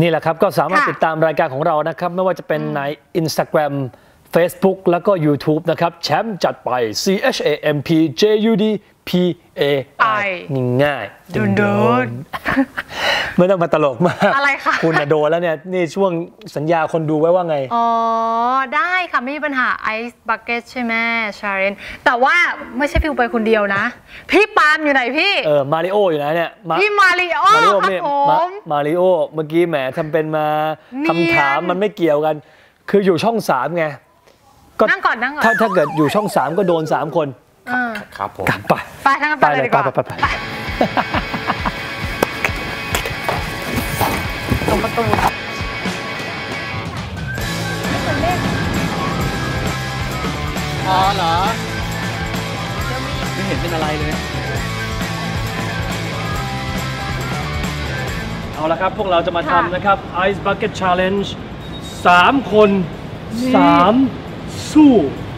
นี่แหละครับ ก็สามารถค่ะติดตามรายการของเรานะครับ ไม่ว่าจะเป็นใน Instagram Facebook แล้วก็ YouTube นะครับ แชมป์จัดไป C H A M P J U D P A I นี่ง่ายโดนๆไม่ต้องมาตลกมาก อะไรคะ คุณน่ะโดนแล้วเนี่ย นี่ช่วงสัญญาคนดูไว้ว่าไง อ๋อ ได้ค่ะ ไม่มีปัญหาไอซ์บักเก็ตใช่ไหมชาเรนแต่ว่าไม่ใช่ฟิวไปคนเดียวนะ พี่ปาล์มอยู่ไหนพี่ เออ มาริโออยู่นะเนี่ยมาพี่มาริโอมาริโอครับเนี่ยผมามมาริโอ เมื่อกี้แหมทำเป็นมาเนียนคำถามมันไม่เกี่ยวกัน คืออยู่ช่องสามไง ก็นั่งก่อนนั่งก่อนถ้าถ้าเกิดอยู่ช่องสามก็โดนสามคนเออครับผมกลับไปไปทั้งนั้นไปเลยดีกว่าไปไปไปไปตรงประตูอ๋อเหรอ ไม่เห็นเป็นอะไรเลย เอาละครับ พวกเราจะมาทำนะครับ Ice Bucket Challenge 3 คน 3 สู้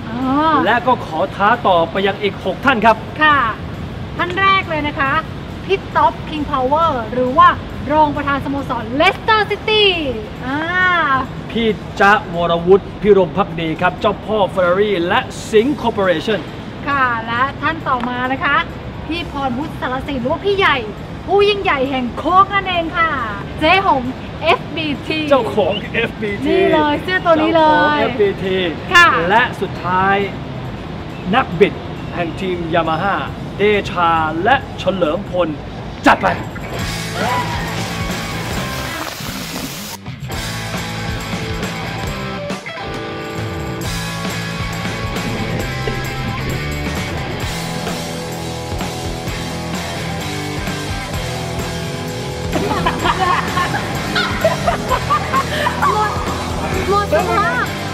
อ๋อและก็ขอท้าต่อไปยังอีก 6 ท่านครับ ค่ะ ท่านแรกเลยนะคะพี่ท็อปคิงพาวเวอร์หรือว่ารองประธานสโมสรเลสเตอร์ซิตี้อ่าพี่จ๊ะวรวุฒิพิรมพักดีครับ เจ้าพ่อ Ferrari และสิงห์ Corporation ค่ะและท่านต่อมานะคะ พี่พรวุฒิสารสินหรือว่าพี่ใหญ่ ผู้ยิ่งใหญ่แห่งโคกนั่นเองค่ะ เจ๊หง FBT เจ้าของ FBT นี่เลยเสื้อตัวนี้เลยจ้าของ FBT ค่ะ และสุดท้ายนักบิดแห่งทีมยามาฮ่าเดชาและเฉลิมพล จัดไป หมดสภาพ ใ